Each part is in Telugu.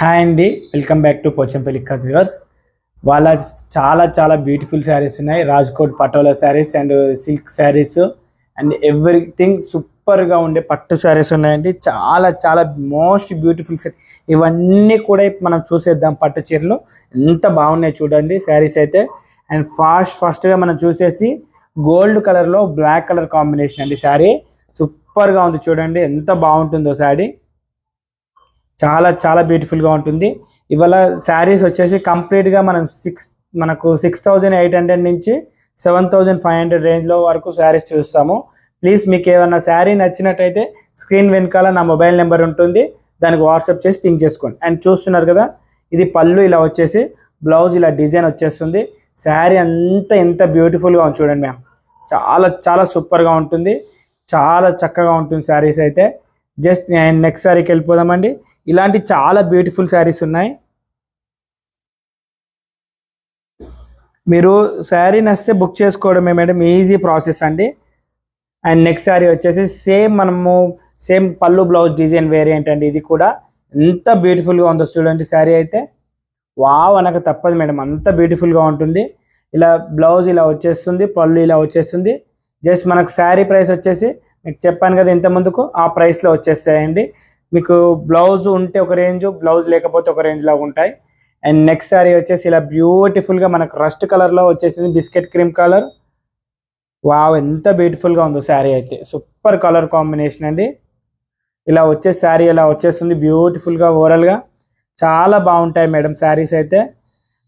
హాయ్ అండి వెల్కమ్ బ్యాక్ టు పోచంపల్లి కజ్వర్స్ వాళ్ళ చాలా చాలా బ్యూటిఫుల్ శారీస్ ఉన్నాయి. Rajkot patola saris and silk saris and everything సూపర్గా ఉండే పట్టు శారీస్ ఉన్నాయండి. చాలా చాలా మోస్ట్ బ్యూటిఫుల్ ఇవన్నీ కూడా మనం చూసేద్దాం పట్టు చీరలు. ఎంత బాగున్నాయి చూడండి శారీస్ అయితే. అండ్ ఫాస్ట్ ఫాస్ట్గా మనం చూసేసి గోల్డ్ కలర్లో బ్లాక్ కలర్ కాంబినేషన్ అండి శారీ. సూపర్గా ఉంది చూడండి. ఎంత బాగుంటుందో శారీ. చాలా చాలా బ్యూటిఫుల్గా ఉంటుంది. ఇవాళ శారీస్ వచ్చేసి కంప్లీట్గా మనం సిక్స్ మనకు సిక్స్ థౌజండ్ ఎయిట్ హండ్రెడ్ నుంచి సెవెన్ థౌజండ్ ఫైవ్ హండ్రెడ్ రేంజ్లో వరకు శారీస్ చూస్తాము. ప్లీజ్ మీకు ఏమైనా శారీ నచ్చినట్టయితే స్క్రీన్ వెనకాల నా మొబైల్ నెంబర్ ఉంటుంది. దానికి వాట్సాప్ చేసి పింక్ చేసుకోండి. అండ్ చూస్తున్నారు కదా ఇది పళ్ళు ఇలా వచ్చేసి బ్లౌజ్ ఇలా డిజైన్ వచ్చేస్తుంది. శారీ అంతా ఎంత బ్యూటిఫుల్గా ఉంది చూడండి మ్యామ్ చాలా చాలా సూపర్గా ఉంటుంది. చాలా చక్కగా ఉంటుంది శారీస్ అయితే. జస్ట్ నెక్స్ట్ శారీకి వెళ్ళిపోదామండి. ఇలాంటి చాలా బ్యూటిఫుల్ శారీస్ ఉన్నాయి. మీరు శారీ నచ్చితే బుక్ చేసుకోవడమే మేడం ఈజీ ప్రాసెస్ అండి. అండ్ నెక్స్ట్ శారీ వచ్చేసి సేమ్ మనము సేమ్ పళ్ళు బ్లౌజ్ డిజైన్ వేరియంట్ అండి ఇది కూడా. ఎంత బ్యూటిఫుల్గా ఉందో చూడండి శారీ అయితే. వావ్ అనక తప్పదు మేడం అంత బ్యూటిఫుల్గా ఉంటుంది. ఇలా బ్లౌజ్ ఇలా వచ్చేస్తుంది పళ్ళు ఇలా వచ్చేస్తుంది. జస్ట్ మనకు శారీ ప్రైస్ వచ్చేసి మీకు చెప్పాను కదా ఇంత ముందుకు ఆ ప్రైస్లో వచ్చేస్తాయండి. మీకు బ్లౌజ్ ఉంటే ఒక రేంజ్ బ్లౌజ్ లేకపోతే ఒక రేంజ్ లాగా ఉంటాయి. అండ్ నెక్స్ట్ శారీ వచ్చేసి ఇలా బ్యూటిఫుల్గా మనకు రస్ట్ కలర్లో వచ్చేసింది బిస్కెట్ క్రీమ్ కలర్ వావ్ ఎంత బ్యూటిఫుల్గా ఉందో శారీ అయితే. సూపర్ కలర్ కాంబినేషన్ అండి. ఇలా వచ్చే శారీ ఇలా వచ్చేస్తుంది? బ్యూటిఫుల్గా ఓవరాల్గా చాలా బాగుంటాయి మేడం శారీస్ అయితే.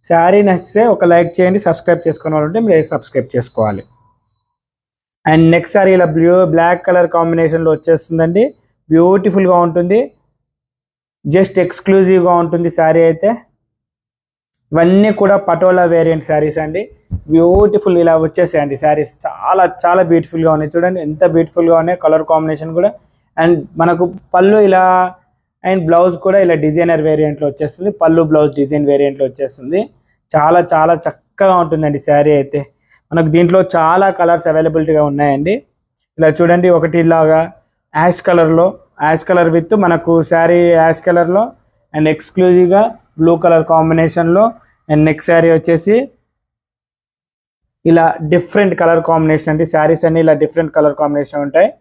శారీ నచ్చితే ఒక లైక్ చేయండి సబ్స్క్రైబ్ చేసుకుని వాళ్ళు ఉంటే మీరు సబ్స్క్రైబ్ చేసుకోవాలి. అండ్ నెక్స్ట్ సారీ ఇలా బ్లూ బ్లాక్ కలర్ కాంబినేషన్లో వచ్చేస్తుందండి. బ్యూటిఫుల్గా ఉంటుంది. జస్ట్ ఎక్స్క్లూజివ్గా ఉంటుంది శారీ అయితే. ఇవన్నీ కూడా పటోలా వేరియంట్ శారీస్ అండి. బ్యూటిఫుల్ ఇలా వచ్చేసాయండి శారీస్. చాలా చాలా బ్యూటిఫుల్గా ఉన్నాయి. చూడండి ఎంత బ్యూటిఫుల్గా ఉన్నాయి. కలర్ కాంబినేషన్ కూడా. అండ్ మనకు పళ్ళు ఇలా అండ్ బ్లౌజ్ కూడా ఇలా డిజైనర్ వేరియంట్లో వచ్చేస్తుంది. పళ్ళు బ్లౌజ్ డిజైన్ వేరియంట్లో వచ్చేస్తుంది. చాలా చాలా చక్కగా ఉంటుందండి శారీ అయితే. మనకు దీంట్లో చాలా కలర్స్ అవైలబిలిటీగా ఉన్నాయండి. ఇలా చూడండి ఒకటిలాగా యాష్ కలర్లో యాష్ కలర్ విత్ మనకు శారీ యాష్ కలర్లో అండ్ ఎక్స్క్లూజివ్గా బ్లూ కలర్ కాంబినేషన్లో అండ్ నెక్స్ట్ శారీ వచ్చేసి ఇలా డిఫరెంట్ కలర్ కాంబినేషన్ అండి. శారీస్ అన్ని ఇలా డిఫరెంట్ కలర్ కాంబినేషన్ ఉంటాయి.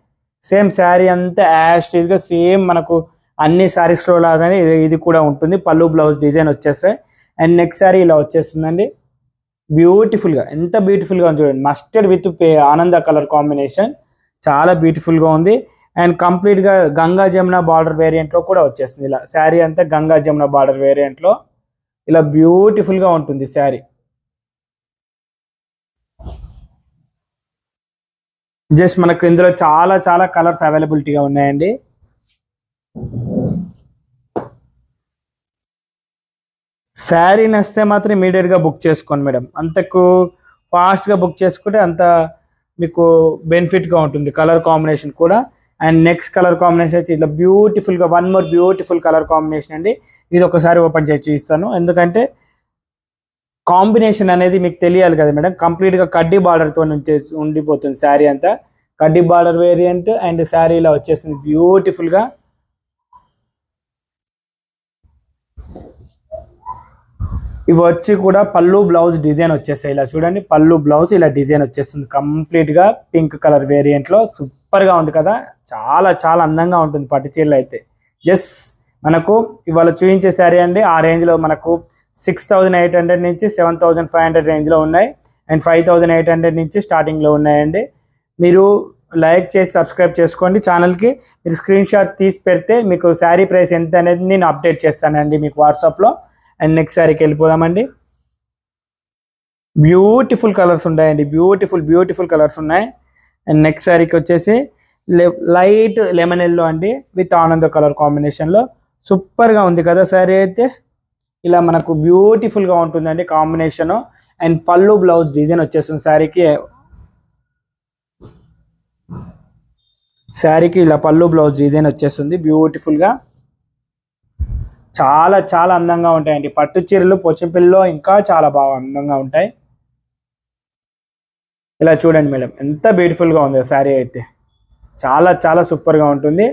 సేమ్ శారీ అంతా యాస్టీజ్గా సేమ్ మనకు అన్ని శారీస్లో లాగానే ఇది- ఇది కూడా ఉంటుంది. పళ్ళు బ్లౌజ్ డిజైన్ వచ్చేస్తాయి. అండ్ నెక్స్ట్ శారీ ఇలా వచ్చేస్తుందండి. బ్యూటిఫుల్గా ఎంత బ్యూటిఫుల్గా ఉంది చూడండి. మస్టర్డ్ విత్ ఆనంద కలర్ కాంబినేషన్ చాలా బ్యూటిఫుల్గా ఉంది. అండ్ కంప్లీట్గా గంగా జమున బార్డర్ వేరియంట్లో కూడా వచ్చేస్తుంది. ఇలా శారీ అంతా గంగా జమున బార్డర్ వేరియంట్లో ఇలా బ్యూటిఫుల్గా ఉంటుంది శారీ. జస్ట్ మనకు ఇందులో చాలా చాలా కలర్స్ అవైలబిలిటీగా ఉన్నాయండి. శారీ నచ్చితే మాత్రం ఇమీడియట్గా బుక్ చేసుకోండి మేడం. అంతకు ఫాస్ట్గా బుక్ చేసుకుంటే అంత మీకు బెనిఫిట్గా ఉంటుంది. కలర్ కాంబినేషన్ కూడా. అండ్ నెక్స్ట్ కలర్ కాంబినేషన్ వచ్చి ఇట్లా బ్యూటిఫుల్గా one more beautiful colour combination అండి. ఇది ఒకసారి ఓపెన్ చేసి చూపిస్తాను. ఎందుకంటే కాంబినేషన్ అనేది మీకు తెలియాలి కదా మేడం. కంప్లీట్గా కడ్డీ బార్డర్తో ఉండిపోతుంది శారీ అంతా. కడ్డీ బార్డర్ వేరియంట్ అండ్ శారీ ఇలా వచ్చేస్తుంది బ్యూటిఫుల్గా. ఇవి వచ్చి కూడా పళ్ళు బ్లౌజ్ డిజైన్ వచ్చేస్తాయి. ఇలా చూడండి పళ్ళు బ్లౌజ్ ఇలా డిజైన్ వచ్చేస్తుంది. కంప్లీట్గా పింక్ కలర్ వేరియంట్లో సూపర్గా ఉంది కదా. చాలా చాలా అందంగా ఉంటుంది పట్టు చీరలు అయితే. జస్ట్ మనకు ఇవాళ చూపించే శారీ అండి. ఆ రేంజ్లో మనకు సిక్స్ థౌజండ్ ఎయిట్ హండ్రెడ్ నుంచి సెవెన్ థౌజండ్ ఫైవ్ హండ్రెడ్ రేంజ్లో ఉన్నాయి. And five thousand eight hundred నుంచి స్టార్టింగ్లో ఉన్నాయండి. మీరు లైక్ చేసి సబ్స్క్రైబ్ చేసుకోండి ఛానల్కి. మీరు స్క్రీన్ షాట్ తీసి పెడితే మీకు శారీ ప్రైస్ ఎంత అనేది నేను అప్డేట్ చేస్తానండి మీకు వాట్సాప్లో. అండ్ నెక్స్ట్ శారీకి వెళ్ళిపోదామండి. బ్యూటిఫుల్ కలర్స్ ఉన్నాయండి. బ్యూటిఫుల్ బ్యూటిఫుల్ కలర్స్ ఉన్నాయి. అండ్ నెక్స్ట్ శారీకి వచ్చేసి లైట్ లెమన్ ఎల్లో అండి విత్ ఆనంద కలర్ కాంబినేషన్లో సూపర్గా ఉంది కదా శారీ అయితే. ఇలా మనకు బ్యూటిఫుల్గా ఉంటుందండి కాంబినేషన్ అండ్ పళ్ళు బ్లౌజ్ డిజైన్ వచ్చేస్తుంది శారీకి శారీకి ఇలా పళ్ళు బ్లౌజ్ డిజైన్ వచ్చేస్తుంది బ్యూటిఫుల్గా చాలా చాలా అందంగా ఉంటాయండి. పట్టు చీరలు పొచ్చింపిల్లో ఇంకా చాలా బాగా అందంగా ఉంటాయి. ఇలా చూడండి మేడం ఎంత బ్యూటిఫుల్గా ఉంది శారీ అయితే. చాలా చాలా సూపర్గా ఉంటుంది.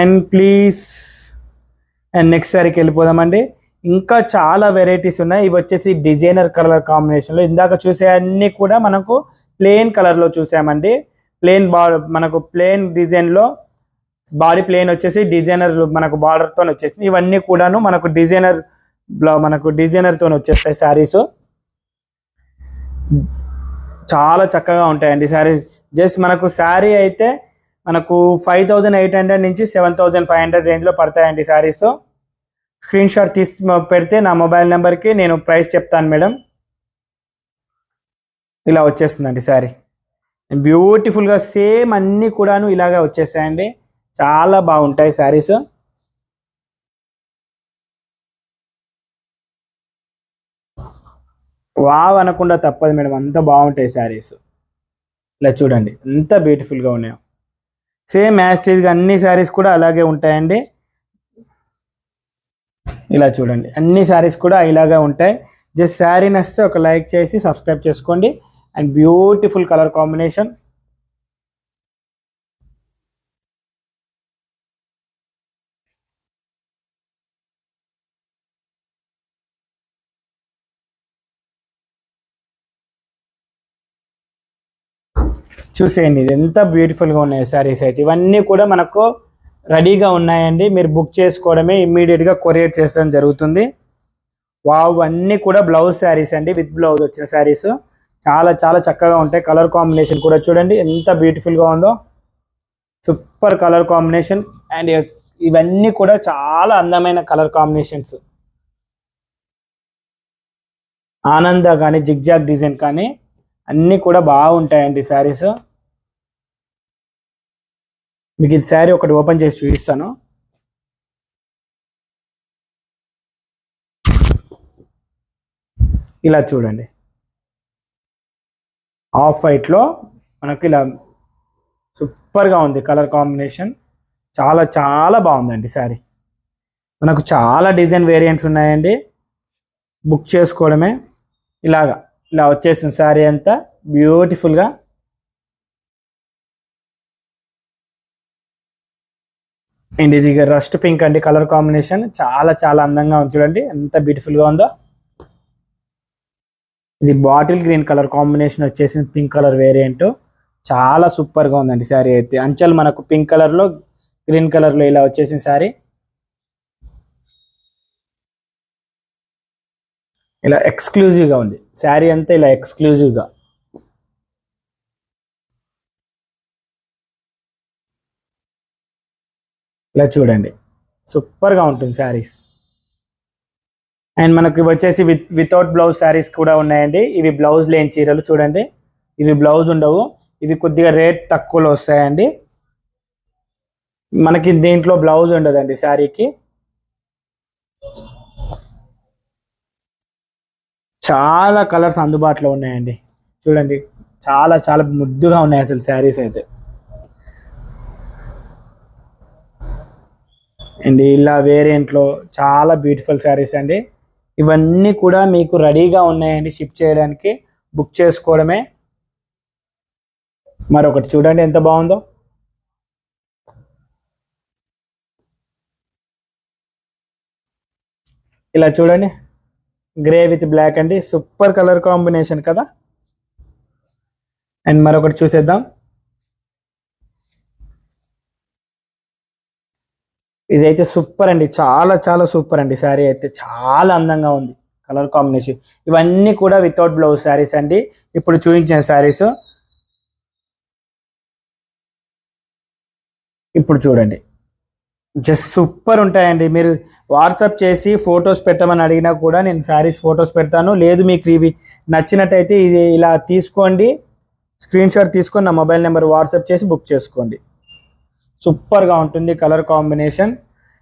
అండ్ ప్లీజ్ అండ్ నెక్స్ట్ సారీకి వెళ్ళిపోదామండి. ఇంకా చాలా వెరైటీస్ ఉన్నాయి. ఇవి వచ్చేసి డిజైనర్ కలర్ కాంబినేషన్లో ఇందాక చూసే అన్నీ కూడా మనకు ప్లెయిన్ కలర్లో చూసామండి. ప్లెయిన్ బా మనకు ప్లెయిన్ డిజైన్లో బాడీ ప్లెయిన్ వచ్చేసి డిజైనర్ మనకు బార్డర్తో వచ్చేసింది. ఇవన్నీ కూడాను మనకు డిజైనర్ మనకు డిజైనర్తో వచ్చేస్తాయి శారీస్ చాలా చక్కగా ఉంటాయండి శారీస్ జస్ట్ మనకు శారీ అయితే మనకు ఫైవ్ థౌజండ్ ఎయిట్ హండ్రెడ్ నుంచి సెవెన్ థౌజండ్ ఫైవ్ హండ్రెడ్ రేంజ్లో పడతాయండి శారీస్. స్క్రీన్ షాట్ తీసి పెడితే నా మొబైల్ నెంబర్కి నేను ప్రైస్ చెప్తాను మేడం. ఇలా వచ్చేస్తుందండి శారీ. బ్యూటిఫుల్గా సేమ్ అన్నీ కూడాను ఇలాగే వచ్చేసాయండి. చాలా బాగుంటాయి శారీస్. వావ్ అనకుండా తప్పదు మేడం. అంత బాగుంటాయి శారీస్. ఇలా చూడండి. ఎంత బ్యూటిఫుల్గా ఉన్నాయో. సేమ్ యాస్టేజ్గా అన్ని శారీస్ కూడా అలాగే ఉంటాయండి. ఇలా చూడండి. అన్ని శారీస్ కూడా ఇలాగే ఉంటాయి. జస్ట్ శారీ నస్తే ఒక లైక్ చేసి సబ్స్క్రైబ్ చేసుకోండి. అండ్ బ్యూటిఫుల్ కలర్ కాంబినేషన్ చూసేయండి. ఇది ఎంత బ్యూటిఫుల్గా ఉన్నాయి శారీస్ అయితే. ఇవన్నీ కూడా మనకు రెడీగా ఉన్నాయండి. మీరు బుక్ చేసుకోవడమే ఇమ్మీడియట్గా కొరియర్ చేసడం జరుగుతుంది. వావ్ అన్నీ కూడా బ్లౌజ్ శారీస్ అండి. విత్ బ్లౌజ్ వచ్చిన శారీస్ చాలా చాలా చక్కగా ఉంటాయి. కలర్ కాంబినేషన్ కూడా చూడండి. ఎంత బ్యూటిఫుల్గా ఉందో. సూపర్ కలర్ కాంబినేషన్ అండ్ ఇవన్నీ కూడా చాలా అందమైన కలర్ కాంబినేషన్స్ ఆనంద కానీ జిగ్జాగ్ డిజైన్ కానీ అన్నీ కూడా బాగుంటాయండి శారీస్ మీకు ఇది శారీ ఒకటి ఓపెన్ చేసి చూపిస్తాను. ఇలా చూడండి. ఆఫ్ వైట్లో మనకు ఇలా సూపర్గా ఉంది కలర్ కాంబినేషన్. చాలా చాలా బాగుందండి శారీ. మనకు చాలా డిజైన్ వేరియంట్స్ ఉన్నాయండి. బుక్ చేసుకోవడమే. ఇలాగా ఇలా వచ్చేసిన శారీ అంతా బ్యూటిఫుల్గా అండ్ ఇది రస్ట్ పింక్ అండి. కలర్ కాంబినేషన్ చాలా చాలా అందంగా ఉంది చూడండి. ఎంత బ్యూటిఫుల్గా ఉందో. ఇది బాటిల్ గ్రీన్ కలర్ కాంబినేషన్ వచ్చేసింది. పింక్ కలర్ వేరియంట్ చాలా సూపర్గా ఉందండి శారీ అయితే. అంచెలు మనకు పింక్ కలర్లో గ్రీన్ కలర్లో ఇలా వచ్చేసింది శారీ. ఇలా ఎక్స్క్లూజివ్గా ఉంది. శారీ అంతా ఇలా ఎక్స్క్లూజివ్గా ఇలా చూడండి. సూపర్గా ఉంటుంది శారీస్. అండ్ మనకి వచ్చేసి విత్ వితౌట్ బ్లౌజ్ శారీస్ కూడా ఉన్నాయండి. ఇవి బ్లౌజ్ లేని చీరలు చూడండి. ఇవి బ్లౌజ్ ఉండవు. ఇవి కొద్దిగా రేట్ తక్కువలో వస్తాయండి. మనకి దీంట్లో బ్లౌజ్ ఉండదండి శారీకి. చాలా కలర్స్ అందుబాటులో ఉన్నాయండి. చూడండి. చాలా చాలా ముద్దుగా ఉన్నాయి అసలు శారీస్ అయితే. అండ్ ఇలా వేరియంట్లో చాలా బ్యూటిఫుల్ శారీస్ అండి. ఇవన్నీ కూడా మీకు రెడీగా ఉన్నాయండి షిప్ చేయడానికి. బుక్ చేసుకోవడమే. మరొకటి చూడండి ఎంత బాగుందో. ఇలా చూడండి. గ్రే విత్ బ్లాక్ అండి. సూపర్ కలర్ కాంబినేషన్ కదా. అండ్ మరొకటి చూసేద్దాం. ఇదైతే సూపర్ అండి. చాలా చాలా సూపర్ అండి. శారీ అయితే చాలా అందంగా ఉంది. Colour combination. ఇవన్నీ కూడా వితౌట్ బ్లౌజ్ శారీస్ అండి. ఇప్పుడు చూపించిన శారీస్. ఇప్పుడు చూడండి. జస్ట్ సూపర్ ఉంటాయండి. మీరు వాట్సాప్ చేసి ఫొటోస్ పెట్టమని అడిగినా కూడా నేను శారీస్ ఫొటోస్ పెడతాను. లేదు మీకు ఇవి నచ్చినట్టయితే ఇది ఇలా తీసుకోండి. స్క్రీన్ షాట్ తీసుకొని నా మొబైల్ నెంబర్ వాట్సాప్ చేసి బుక్ చేసుకోండి. సూపర్గా ఉంటుంది కలర్ కాంబినేషన్.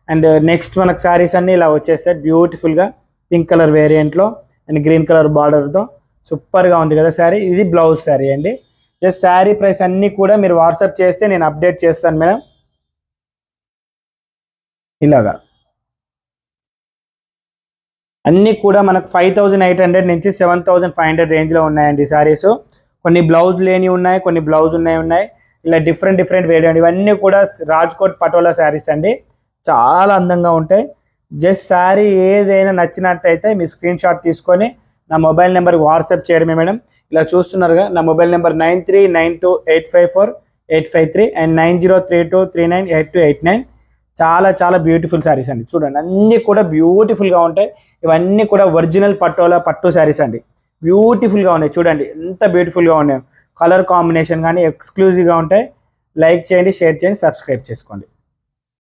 అండ్ నెక్స్ట్ మనకు శారీస్ అన్నీ ఇలా వచ్చేస్తాయి. బ్యూటిఫుల్గా పింక్ కలర్ వేరియంట్లో అండ్ గ్రీన్ కలర్ బార్డర్తో సూపర్గా ఉంది కదా శారీ. ఇది బ్లౌజ్ శారీ అండి. జస్ట్ శారీ ప్రైస్ అన్నీ కూడా మీరు వాట్సాప్ చేస్తే నేను అప్డేట్ చేస్తాను మేడం. ఇలాగా. అన్నీ కూడా మనకు ఫైవ్ థౌజండ్ ఎయిట్ హండ్రెడ్ నుంచి సెవెన్ థౌజండ్ ఫైవ్ హండ్రెడ్ రేంజ్లో ఉన్నాయండి శారీస్. కొన్ని బ్లౌజ్ లేని ఉన్నాయి కొన్ని బ్లౌజ్ ఉన్నాయి ఉన్నాయి. ఇలా డిఫరెంట్ డిఫరెంట్ వేరియంట్ ఇవన్నీ కూడా రాజ్కోట్ పటోలా శారీస్ అండి. చాలా అందంగా ఉంటాయి. జస్ట్ శారీ ఏదైనా నచ్చినట్టయితే మీ స్క్రీన్ షాట్ తీసుకొని నా మొబైల్ నెంబర్కి వాట్సాప్ చేయడమే మేడం. ఇలా చూస్తున్నారుగా నా mobile number nine three nine two eight five four eight five three and nine zero three two three nine eight two eight nine. చాలా చాలా బ్యూటిఫుల్ శారీస్ అండి. చూడండి అన్నీ కూడా బ్యూటిఫుల్గా ఉంటాయి. ఇవన్నీ కూడా ఒరిజినల్ పట్టోలా పట్టు శారీస్ అండి. బ్యూటిఫుల్గా ఉన్నాయి. చూడండి ఎంత బ్యూటిఫుల్గా ఉన్నాయి. కలర్ కాంబినేషన్ కానీ ఎక్స్క్లూజివ్గా ఉంటాయి లైక్ చేయండి షేర్ చేయండి సబ్స్క్రైబ్ చేసుకోండి.